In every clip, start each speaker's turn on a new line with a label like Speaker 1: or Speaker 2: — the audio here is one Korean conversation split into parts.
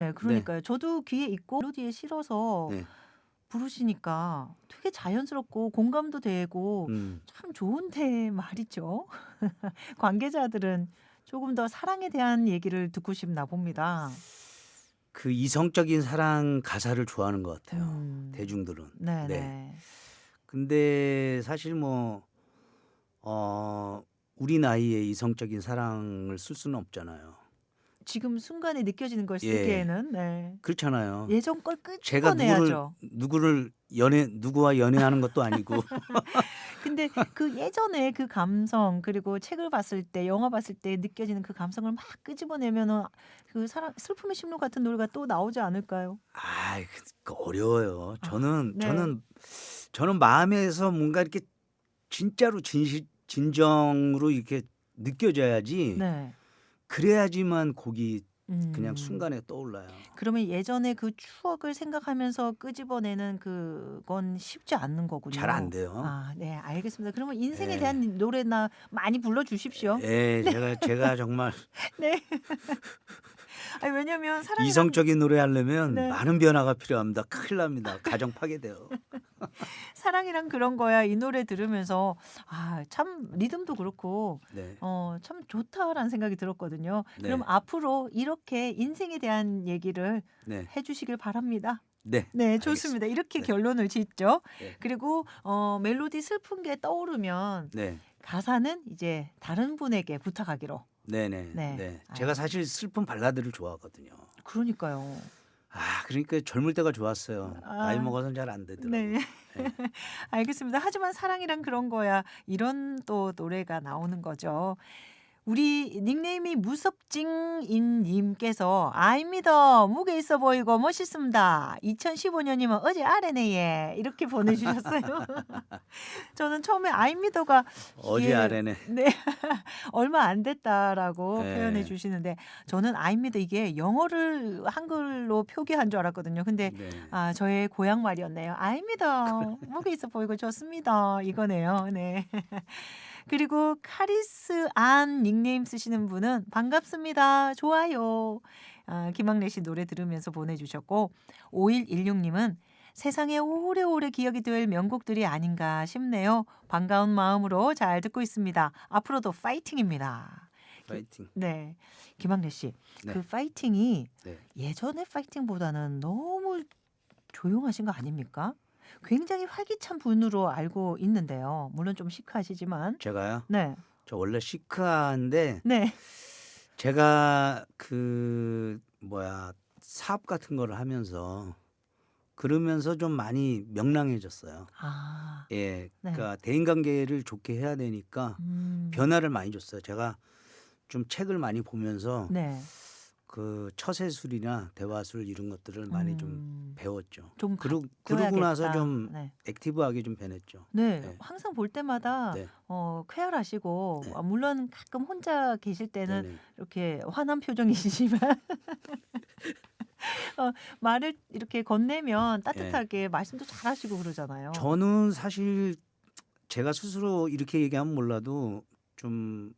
Speaker 1: 네, 그러니까요. 저도 귀에 있고 멜로디에 실어서
Speaker 2: 네.
Speaker 1: 부르시니까 되게 자연스럽고 공감도 되고
Speaker 2: 음.
Speaker 1: 참 좋은데 말이죠. 관계자들은 조금 더 사랑에 대한 얘기를 듣고 싶나 봅니다.
Speaker 2: 그 이성적인 사랑 가사를 좋아하는 것 같아요.
Speaker 1: 음.
Speaker 2: 대중들은.
Speaker 1: 네,
Speaker 2: 네.
Speaker 1: 네.
Speaker 2: 근데 사실 뭐 어, 우리 나이에 이성적인 사랑을 쓸 수는 없잖아요.
Speaker 1: 지금 순간에 느껴지는 걸
Speaker 2: 예.
Speaker 1: 쓰기에는 네.
Speaker 2: 그렇잖아요.
Speaker 1: 예전 걸
Speaker 2: 제가 누구를
Speaker 1: 끄집어내야죠.
Speaker 2: 누구를 연애 누구와 연애하는 것도 아니고
Speaker 1: 근데 그 예전에 그 감성 그리고 책을 봤을 때 영화 봤을 때 느껴지는 그 감성을 막 끄집어내면은 그 사랑 슬픔의 심로 같은 노래가 또 나오지 않을까요?
Speaker 2: 아, 그 어려워요.
Speaker 1: 아,
Speaker 2: 저는
Speaker 1: 네.
Speaker 2: 저는 저는 마음에서 뭔가 이렇게 진짜로 진실 진정으로 이렇게 느껴져야지
Speaker 1: 네.
Speaker 2: 그래야지만 곡이 그냥
Speaker 1: 음.
Speaker 2: 순간에 떠올라요.
Speaker 1: 그러면 예전에 그 추억을 생각하면서 끄집어내는 그건 쉽지 않는 거군요.
Speaker 2: 잘 안 돼요.
Speaker 1: 아, 네, 알겠습니다. 그러면 인생에
Speaker 2: 예.
Speaker 1: 대한 노래나 많이 불러 주십시오.
Speaker 2: 예, 제가 제가 정말
Speaker 1: 네. 아니, 왜냐면 사랑이
Speaker 2: 이성적인 노래 하려면
Speaker 1: 네.
Speaker 2: 많은 변화가 필요합니다. 큰일 납니다. 가정 파괴돼요.
Speaker 1: 사랑이란 그런 거야. 이 노래 들으면서 아, 참 리듬도 그렇고
Speaker 2: 네.
Speaker 1: 어, 참 좋다라는 생각이 들었거든요.
Speaker 2: 네.
Speaker 1: 그럼 앞으로 이렇게 인생에 대한 얘기를
Speaker 2: 네.
Speaker 1: 해 주시길 바랍니다.
Speaker 2: 네.
Speaker 1: 네, 좋습니다. 이렇게
Speaker 2: 네.
Speaker 1: 결론을 짓죠.
Speaker 2: 네.
Speaker 1: 그리고 어, 멜로디 슬픈 게 떠오르면
Speaker 2: 네.
Speaker 1: 가사는 이제 다른 분에게 부탁하기로.
Speaker 2: 네, 네.
Speaker 1: 네.
Speaker 2: 네. 제가 사실 슬픈 발라드를 좋아하거든요.
Speaker 1: 그러니까요.
Speaker 2: 아, 그러니까 젊을 때가 좋았어요.
Speaker 1: 아.
Speaker 2: 나이 먹어서는 잘 안 되더라고요.
Speaker 1: 네.
Speaker 2: 네.
Speaker 1: 알겠습니다. 하지만 사랑이란 그런 거야. 이런 또 노래가 나오는 거죠. 우리 닉네임이 무섭징인 님께서 아닙니다. 무게 있어 보이고 멋있습니다. 2015년이면 어제 아래네에 이렇게 보내주셨어요. 저는 처음에 아닙니다가
Speaker 2: 어제
Speaker 1: 예.
Speaker 2: 아래네.
Speaker 1: 네 얼마 안 됐다라고
Speaker 2: 네.
Speaker 1: 표현해 주시는데 저는 아닙니다 이게 영어를 한글로 표기한 줄 알았거든요. 근데
Speaker 2: 네.
Speaker 1: 아, 저의 고향 말이었네요. 아닙니다. 목에 있어 보이고 좋습니다. 이거네요. 네. 그리고 카리스 안 닉네임 쓰시는 분은 반갑습니다. 좋아요. 아, 김학래 씨 노래 들으면서 보내주셨고 5116님은 세상에 오래오래 기억이 될 명곡들이 아닌가 싶네요. 반가운 마음으로 잘 듣고 있습니다. 앞으로도 파이팅입니다.
Speaker 2: 파이팅.
Speaker 1: 네, 김학래 씨,
Speaker 2: 네.
Speaker 1: 그 파이팅이
Speaker 2: 네.
Speaker 1: 예전의 파이팅보다는 너무 조용하신 거 아닙니까? 굉장히 활기찬 분으로 알고 있는데요. 물론 좀 시크하시지만,
Speaker 2: 제가요.
Speaker 1: 네,
Speaker 2: 저 원래 시크한데
Speaker 1: 네,
Speaker 2: 제가 그 뭐야 사업 같은 거를 하면서 그러면서 좀 많이 명랑해졌어요.
Speaker 1: 아,
Speaker 2: 예,
Speaker 1: 네.
Speaker 2: 그러니까 대인 관계를 좋게 해야 되니까
Speaker 1: 음,
Speaker 2: 변화를 많이 줬어요. 제가 좀 책을 많이 보면서
Speaker 1: 네,
Speaker 2: 그 처세술이나 대화술 이런 것들을 많이 좀
Speaker 1: 음,
Speaker 2: 배웠죠.
Speaker 1: 좀
Speaker 2: 그러, 그러고 나서. 좀
Speaker 1: 네.
Speaker 2: 액티브하게 좀 변했죠.
Speaker 1: 네,
Speaker 2: 네.
Speaker 1: 항상 볼 때마다
Speaker 2: 네.
Speaker 1: 어, 쾌활하시고
Speaker 2: 네.
Speaker 1: 아, 물론 가끔 혼자 계실 때는
Speaker 2: 네네.
Speaker 1: 이렇게 화난 표정이시지만 어, 말을 이렇게 건네면 따뜻하게 말씀도 잘하시고 그러잖아요.
Speaker 2: 저는 사실 제가 스스로 이렇게 얘기하면 몰라도 좀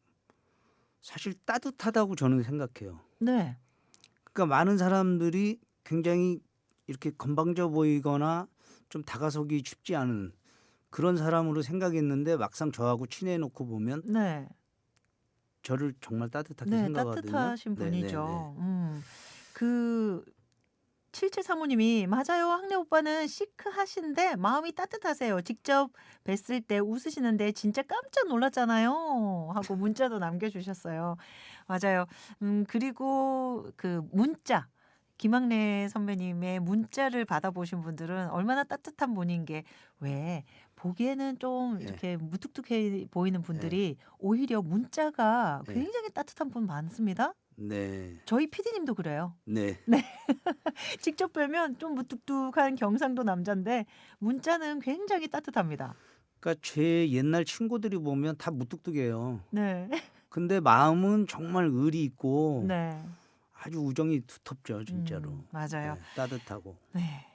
Speaker 2: 사실 따뜻하다고 저는 생각해요.
Speaker 1: 네,
Speaker 2: 그러니까 많은 사람들이 굉장히 이렇게 건방져 보이거나 좀 다가서기 쉽지 않은 그런 사람으로 생각했는데 막상 저하고 친해 놓고 보면
Speaker 1: 네.
Speaker 2: 저를 정말 따뜻하게
Speaker 1: 네,
Speaker 2: 생각하거든요.
Speaker 1: 따뜻하신
Speaker 2: 네, 네,
Speaker 1: 분이죠. 음. 그 7735님이 맞아요. 학래 오빠는 시크하신데 마음이 따뜻하세요. 직접 뵀을 때 웃으시는데 진짜 깜짝 놀랐잖아요. 하고 문자도 남겨주셨어요. 맞아요. 음, 그리고 그 문자. 김학래 선배님의 문자를 받아보신 분들은 얼마나 따뜻한 분인 게 왜 보기에는 좀
Speaker 2: 네.
Speaker 1: 이렇게 무뚝뚝해 보이는 분들이 오히려 문자가
Speaker 2: 네.
Speaker 1: 굉장히 따뜻한 분 많습니다.
Speaker 2: 네,
Speaker 1: 저희 PD님도 그래요.
Speaker 2: 네,
Speaker 1: 직접 뵈면 좀 무뚝뚝한 경상도 남자인데 문자는 굉장히 따뜻합니다.
Speaker 2: 그러니까 제 옛날 친구들이 보면 다 무뚝뚝해요.
Speaker 1: 네.
Speaker 2: 근데 마음은 정말 의리 있고
Speaker 1: 네.
Speaker 2: 아주 우정이 두텁죠, 진짜로.
Speaker 1: 음, 맞아요.
Speaker 2: 네, 따뜻하고.
Speaker 1: 네.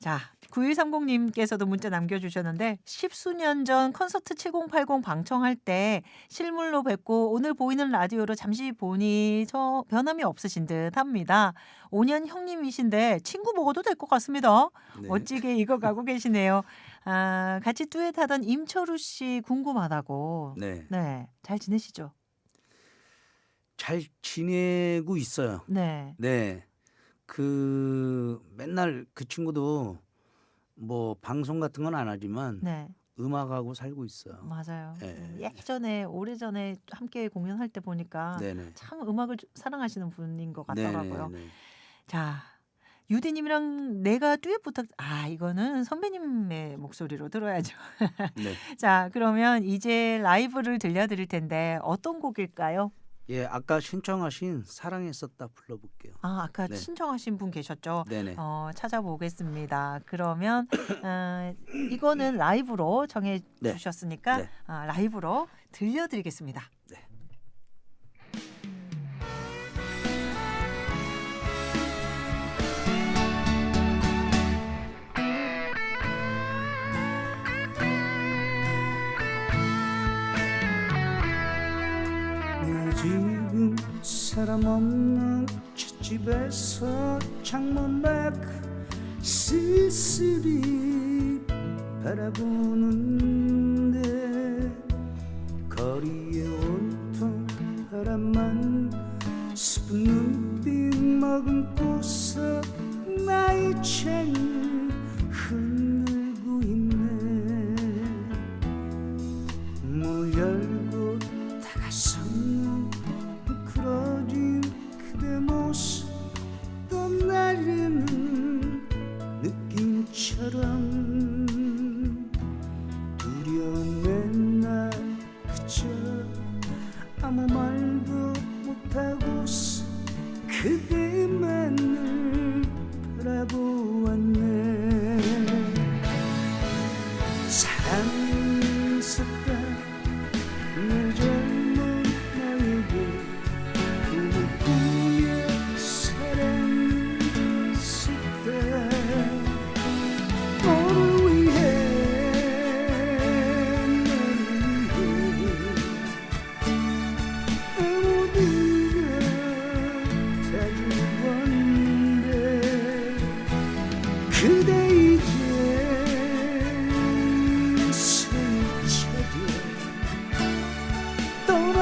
Speaker 1: 자, 9130님께서도 문자 남겨주셨는데 십수년 전 콘서트 7080 방청할 때 실물로 뵙고 오늘 보이는 라디오로 잠시 보니 저 변함이 없으신 듯 합니다. 5년 형님이신데 친구 먹어도 될 것 같습니다.
Speaker 2: 네.
Speaker 1: 멋지게 익어가고 계시네요. 아, 같이 듀엣하던 임철우 씨 궁금하다고.
Speaker 2: 네.
Speaker 1: 네, 잘 지내시죠?
Speaker 2: 잘 지내고 있어요.
Speaker 1: 네,
Speaker 2: 네. 그 맨날 그 친구도 뭐 방송 같은 건 안 하지만
Speaker 1: 네,
Speaker 2: 음악하고 살고 있어요.
Speaker 1: 맞아요.
Speaker 2: 예.
Speaker 1: 예전에 오래전에 함께 공연할 때 보니까
Speaker 2: 네네.
Speaker 1: 참 음악을 주- 사랑하시는 분인 것 같더라고요.
Speaker 2: 네네네.
Speaker 1: 자, 유디님이랑 내가 듀엣 부탁. 아, 이거는 선배님의 목소리로 들어야죠.
Speaker 2: 네.
Speaker 1: 자, 그러면 이제 라이브를 들려드릴 텐데 어떤 곡일까요?
Speaker 2: 예, 아까 신청하신 사랑했었다 불러볼게요.
Speaker 1: 아, 아까
Speaker 2: 네.
Speaker 1: 신청하신 분 계셨죠?
Speaker 2: 네네.
Speaker 1: 어, 찾아보겠습니다. 그러면 어, 이거는 라이브로 정해
Speaker 2: 네.
Speaker 1: 주셨으니까
Speaker 2: 네.
Speaker 1: 아, 라이브로 들려드리겠습니다.
Speaker 2: 네. 사람 없는 찻집에서 창문 밖 쓸쓸히 바라보는데 거리에 온통 바람만 슬픈 눈빛 머금고서 나의 창을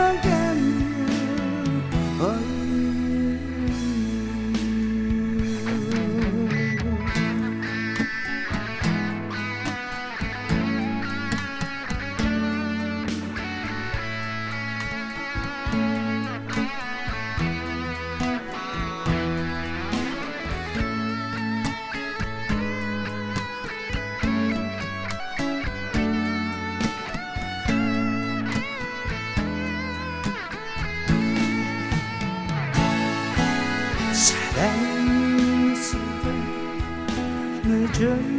Speaker 2: 떠 내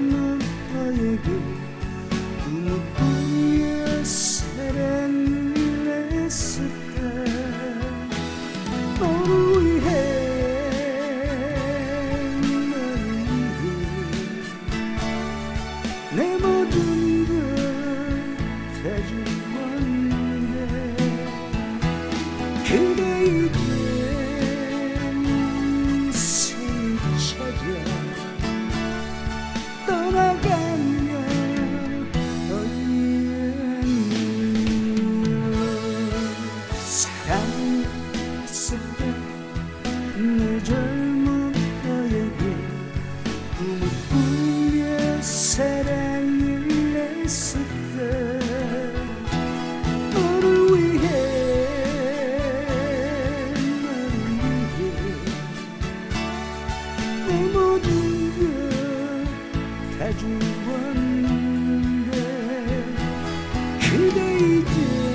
Speaker 2: 내 모든 걸다 주었는데 그대 이제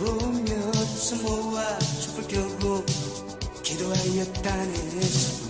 Speaker 2: 부며 숨모아 촛불 켜고 기도하였다네.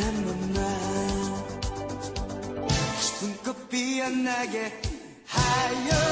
Speaker 2: 바람 만나 싶은 꽃 피어나게 하여.